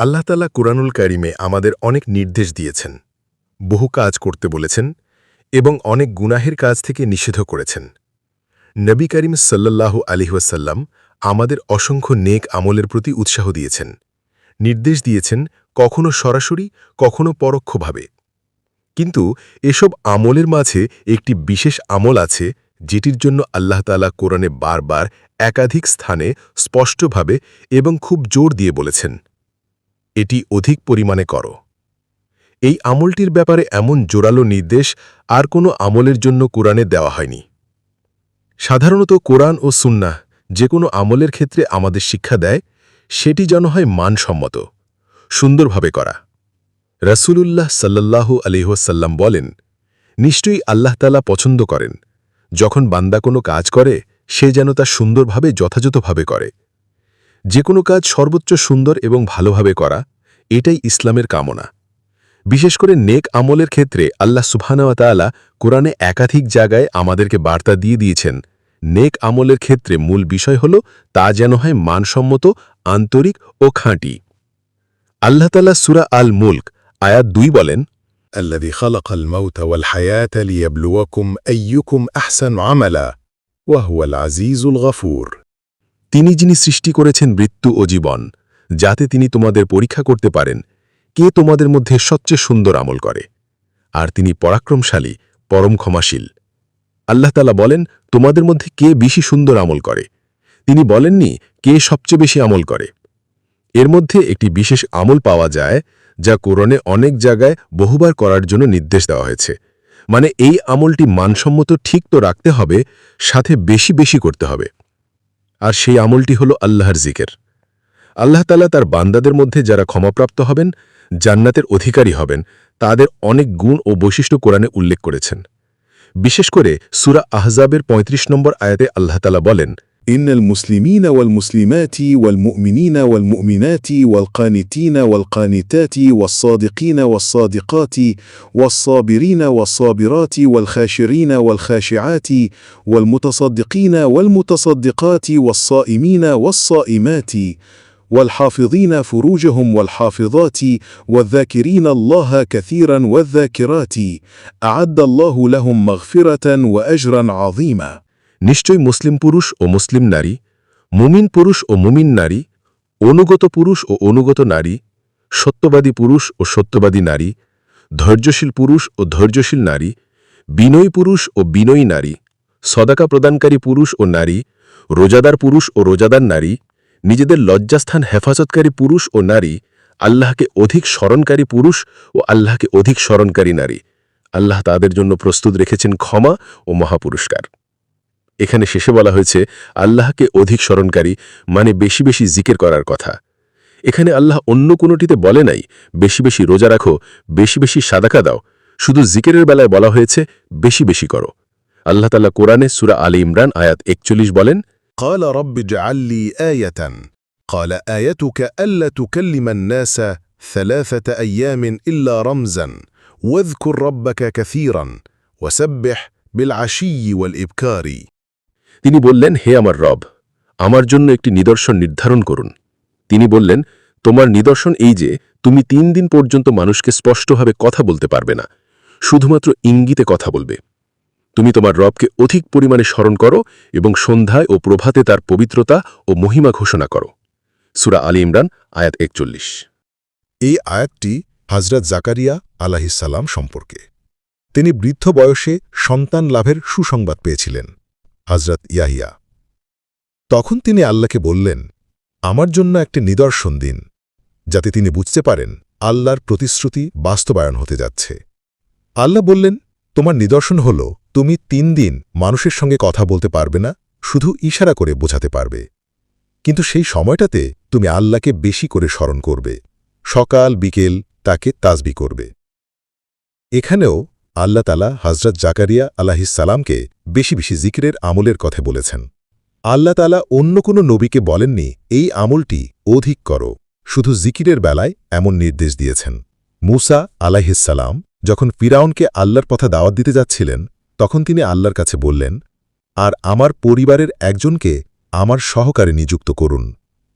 আল্লাহ তালা কুরআনুল কারিমে আমাদের অনেক নির্দেশ দিয়েছেন, বহু কাজ করতে বলেছেন এবং অনেক গুনাহের কাজ থেকে নিষেধ করেছেন। নবী করিম সাল্লাল্লাহু আলিহাসাল্লাম আমাদের অসংখ্য নেক আমলের প্রতি উৎসাহ দিয়েছেন, নির্দেশ দিয়েছেন কখনো সরাসরি, কখনো পরোক্ষভাবে। কিন্তু এসব আমলের মাঝে একটি বিশেষ আমল আছে যেটির জন্য আল্লাহ তালা কোরআনে বারবার একাধিক স্থানে স্পষ্টভাবে এবং খুব জোর দিয়ে বলেছেন। এটি অধিক পরিমাণে করো। এই আমলটির ব্যাপারে এমন জোরালো নির্দেশ আর কোনো আমলের জন্য কোরআনে দেওয়া হয়নি। সাধারণত কোরআন ও সুন্নাহ যে কোনো আমলের ক্ষেত্রে আমাদের শিক্ষা দেয়, সেটি যেন হয় মানসম্মত, সুন্দরভাবে করা। রসুলুল্লাহ সাল্লাল্লাহু আলিহাসাল্লাম বলেন, নিশ্চয়ই আল্লাহতালা পছন্দ করেন। যখন বান্দা কোনো কাজ করে, সে যেন তা সুন্দরভাবে, যথাযথভাবে করে। যে কোনো কাজ সর্বোচ্চ সুন্দর এবং ভালোভাবে করা এটাই ইসলামের কামনা বিশেষ করে নেক আমলের ক্ষেত্রে আল্লাহ সুবহানাওয়াতালা কোরআনে একাধিক জায়গায় আমাদেরকে বার্তা দিয়ে দিয়েছেন নেক আমলের ক্ষেত্রে মূল বিষয় হল তা যেন হয় মানসম্মত আন্তরিক ও খাঁটি আল্লাহ তালা সুরা আল মুল্ক আয়াত দুই বলেন الذي خلق الموت والحياة ليبلوكم أيكم أحسن عملا وهو العزيز الغفور তিনি যিনি সৃষ্টি করেছেন মৃত্যু ও জীবন, যাতে তিনি তোমাদের পরীক্ষা করতে পারেন কে তোমাদের মধ্যে সবচেয়ে সুন্দর আমল করে। আর তিনি পরাক্রমশালী, পরম ক্ষমাশীল। আল্লাহ তালা বলেন, তোমাদের মধ্যে কে বেশি সুন্দর আমল করে? তিনি বলেননি, কে সবচেয়ে বেশি আমল করে। এর মধ্যে একটি বিশেষ আমল পাওয়া যায়, যা কোরণে অনেক জায়গায় বহুবার করার জন্য নির্দেশ দেওয়া হয়েছে। মানে এই আমলটি মানসম্মত ঠিক তো রাখতে হবে, সাথে বেশি বেশি করতে হবে। আর সেই আমলটি হল আল্লাহর জিকের। আল্লাহ তালা তার বান্দাদের মধ্যে যারা ক্ষমাপ্রাপ্ত হবেন, জান্নাতের অধিকারী হবেন, তাদের অনেক গুণ ও বৈশিষ্ট্য কোরআনে উল্লেখ করেছেন। বিশেষ করে সুরা আহজাবের ৩৫ নম্বর আয়াতে আল্লাহতালা বলেন إن المسلمين والمسلمات والمؤمنين والمؤمنات والقانتين والقانتات والصادقين والصادقات والصابرين والصابرات والخاشرين والخاشعات والمتصدقين والمتصدقات والصائمين والصائمات والحافظين فروجهم والحافظات والذاكرين الله كثيرا والذاكرات أعد الله لهم مغفرة وأجرا عظيما নিশ্চয় মুসলিম পুরুষ ও মুসলিম নারী মুমিন পুরুষ ও মুমিন নারী অনুগত পুরুষ ও অনুগত নারী সত্যবাদী পুরুষ ও সত্যবাদী নারী ধৈর্যশীল পুরুষ ও ধৈর্যশীল নারী বিনয়ী পুরুষ ও বিনয়ী নারী সদাকা প্রদানকারী পুরুষ ও নারী রোজাদার পুরুষ ও রোজাদার নারী নিজেদের লজ্জাস্থান হেফাজতকারী পুরুষ ও নারী আল্লাহকে অধিক স্মরণকারী পুরুষ ও আল্লাহকে অধিক স্মরণকারী নারী আল্লাহ তাদের জন্য প্রস্তুত রেখেছেন ক্ষমা ও মহাপুরস্কার এখানে শেষে বলা হয়েছে আল্লাহকে অধিক স্মরণকারী মানে বেশি বেশি জিকের করার কথা এখানে আল্লাহ অন্য কোনোটিতে বলে নাই বেশি বেশি রোজা রাখো বেশি বেশি সাদাকা দাও শুধু জিকেরের বেলায় বলা হয়েছে বেশি বেশি করো আল্লাহ তাল্লাহ কোরআনে সুরা আলী ইমরান আয়াত একচল্লিশ বলেন قال رب اجعل لي آية قال آيتك ألا تكلم الناس ثلاثة أيام إلا رمزا واذكر ربك كثيرا وسبح بالعشي والإبكار তিনি বললেন, হে আমার রব, আমার জন্য একটি নিদর্শন নির্ধারণ করুন। তিনি বললেন, তোমার নিদর্শন এই যে, তুমি তিন দিন পর্যন্ত মানুষকে স্পষ্টভাবে কথা বলতে পারবে না, শুধুমাত্র ইঙ্গিতে কথা বলবে। তুমি তোমার রবকে অধিক পরিমাণে স্মরণ করো এবং সন্ধ্যায় ও প্রভাতে তার পবিত্রতা ও মহিমা ঘোষণা করো। সুরা আলী ইমরান, আয়াত একচল্লিশ। এই আয়াতটি হজরত জাকারিয়া আলাহিসাল্লাম সম্পর্কে। তিনি বৃদ্ধ বয়সে সন্তান লাভের সুসংবাদ পেয়েছিলেন। হজরত ইয়াহিয়া। তখন তিনি আল্লাহকে বললেন, আমার জন্য একটি নিদর্শন দিন, যাতে তিনি বুঝতে পারেন আল্লাহর প্রতিশ্রুতি বাস্তবায়ন হতে যাচ্ছে। আল্লাহ বললেন, তোমার নিদর্শন হল, তুমি তিন দিন মানুষের সঙ্গে কথা বলতে পারবে না, শুধু ইশারা করে বোঝাতে পারবে। কিন্তু সেই সময়টাতে তুমি আল্লাহকে বেশি করে স্মরণ করবে, সকাল, বিকেল তাকে তাজবি করবে। এখানেও আল্লাহ তালা হজরত জাকারিয়া আলাহিসাল্লামকে বেশি বেশি জিকিরের আমলের কথা বলেছেন। আল্লাহ তালা অন্য কোনো নবীকে বলেননি, এই আমলটি অধিক করো। শুধু জিকিরের বেলায় এমন নির্দেশ দিয়েছেন। মুসা আলাহিসাল্লাম যখন ফিরাউনকে আল্লাহর পথা দাওয়াত দিতে যাচ্ছিলেন, তখন তিনি আল্লাহর কাছে বললেন, আর আমার পরিবারের একজনকে আমার সহকারে নিযুক্ত করুন।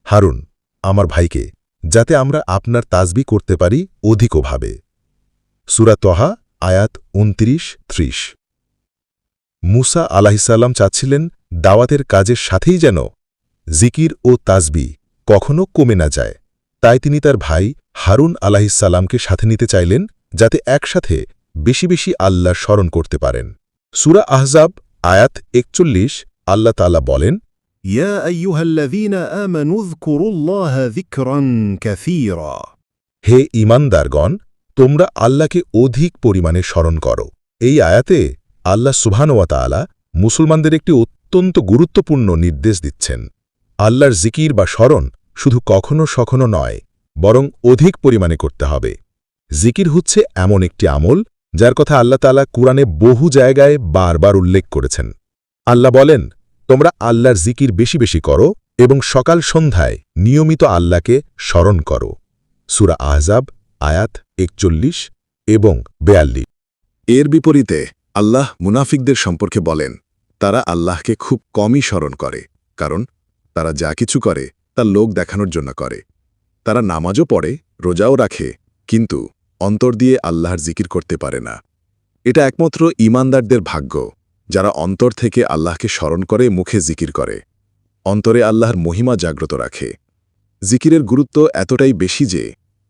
হারুন, আমার ভাইকে, যাতে আমরা আপনার তাজবি করতে পারি অধিকভাবে। সুরা তহা আয়াত উনত্রিশ ত্রিশ। মুসা আলাহিসাল্লাম চাচ্ছিলেন দাওয়াতের কাজের সাথেই যেন জিকির ও তাজবি কখনও কমে না যায়। তাই তিনি তার ভাই হারুন আলাহিসাল্লামকে সাথে নিতে চাইলেন যাতে একসাথে বেশি বেশি আল্লাহ স্মরণ করতে পারেন। সুরা আহজাব আয়াত একচল্লিশ আল্লাহ তালা বলেন ইয়া হে ইমানদারগণ তোমরা আল্লাহকে অধিক পরিমাণে স্মরণ করো। এই আয়াতে আল্লাহ সুবহানওয়া তাআলা মুসলমানদের একটি অত্যন্ত গুরুত্বপূর্ণ নির্দেশ দিচ্ছেন। আল্লাহর জিকির বা স্মরণ শুধু কখনো সখনো নয়, বরং অধিক পরিমাণে করতে হবে। জিকির হচ্ছে এমন একটি আমল যার কথা আল্লাহ তাআলা কুরআনে বহু জায়গায় বারবার উল্লেখ করেছেন। আল্লাহ বলেন, তোমরা আল্লাহর জিকির বেশি বেশি করো এবং সকাল সন্ধ্যায় নিয়মিত আল্লাহকে স্মরণ করো। সুরা আহজাব আয়াত একচল্লিশ এবং বেয়াল্লিশ। এর বিপরীতে আল্লাহ মুনাফিকদের সম্পর্কে বলেন, তারা আল্লাহকে খুব কমই স্মরণ করে, কারণ তারা যা কিছু করে তা লোক দেখানোর জন্য করে। তারা নামাজও পড়ে, রোজাও রাখে, কিন্তু অন্তর দিয়ে আল্লাহর জিকির করতে পারে না। এটা একমাত্র ইমানদারদের ভাগ্য, যারা অন্তর থেকে আল্লাহকে স্মরণ করে মুখে জিকির করে। অন্তরে আল্লাহর মহিমা জাগ্রত রাখে। জিকিরের গুরুত্ব এতটাই বেশি যে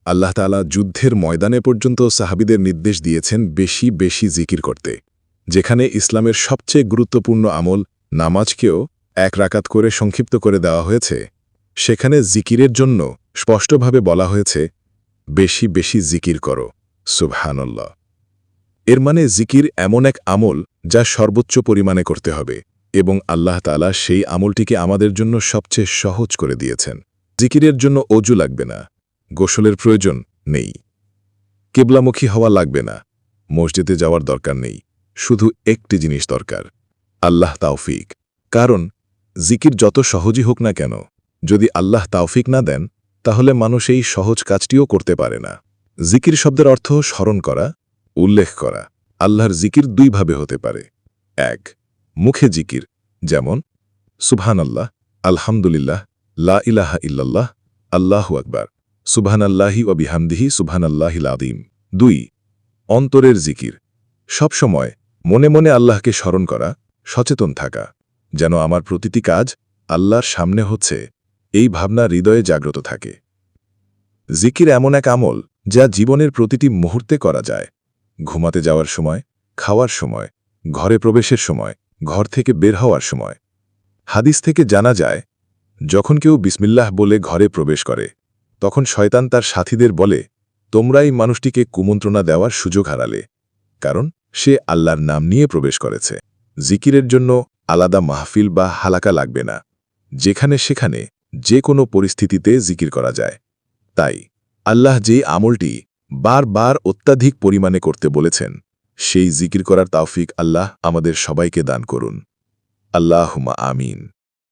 আল্লাহ তালা যুদ্ধের ময়দানে পর্যন্ত সাহাবিদের নির্দেশ দিয়েছেন বেশি বেশি জিকির করতে, যেখানে ইসলামের সবচেয়ে গুরুত্বপূর্ণ আমল নামাজকেও এক রাকাত করে সংক্ষিপ্ত করে দেওয়া হয়েছে। সেখানে জিকিরের জন্য স্পষ্টভাবে বলা হয়েছে, বেশি বেশি জিকির করো, সুবহানল্লাহ। এর মানে জিকির এমন এক আমল যা সর্বোচ্চ পরিমাণে করতে হবে এবং আল্লাহ তালা সেই আমলটিকে আমাদের জন্য সবচেয়ে সহজ করে দিয়েছেন। জিকিরের জন্য অজু লাগবে না। গোসলের প্রয়োজন নেই। কেবলামুখী হওয়া লাগবে না। মসজিদে যাওয়ার দরকার নেই। শুধু একটি জিনিস দরকার। আল্লাহ তাওফিক। কারণ, জিকির যত সহজই হোক না কেন, যদি আল্লাহ তাওফিক না দেন, তাহলে মানুষ এই সহজ কাজটিও করতে পারে না। জিকির শব্দের অর্থ স্মরণ করা, উল্লেখ করা। আল্লাহর জিকির দুইভাবে হতে পারে। এক, মুখে জিকির, যেমন সুবহান আল্লাহ আলহামদুলিল্লাহ, লা ইলাহা ইল্লাল্লাহ, আল্লাহু আকবার। সুবহানাল্লাহি ও বিহামদিহি সুবহানাল্লাহিল আদিম দুই, অন্তরের জিকির। সবসময় মনে মনে আল্লাহকে স্মরণ করা, সচেতন থাকা, যেন আমার প্রতিটি কাজ আল্লাহর সামনে হচ্ছে, এই ভাবনা হৃদয়ে জাগ্রত থাকে। জিকির এমন এক আমল যা জীবনের প্রতিটি মুহূর্তে করা যায়। ঘুমাতে যাওয়ার সময়, খাওয়ার সময়, ঘরে প্রবেশের সময়, ঘর থেকে বের হওয়ার সময়। হাদিস থেকে জানা যায়, যখন কেউ বিসমিল্লাহ বলে ঘরে প্রবেশ করে তখন শয়তান তার সাথীদের বলে তোমরা এই মানুষটিকে কুমন্ত্রণা দেওয়ার সুযোগ হারালে, কারণ সে আল্লাহর নাম নিয়ে প্রবেশ করেছে। জিকিরের জন্য আলাদা মাহফিল বা হালাকা লাগবে না। যেখানে সেখানে যে কোনো পরিস্থিতিতে জিকির করা যায়। তাই আল্লাহ যে আমলটি বারবার অত্যাধিক পরিমাণে করতে বলেছেন, সেই জিকির করার তাওফিক আল্লাহ আমাদের সবাইকে দান করুন। আল্লাহুমা আমিন।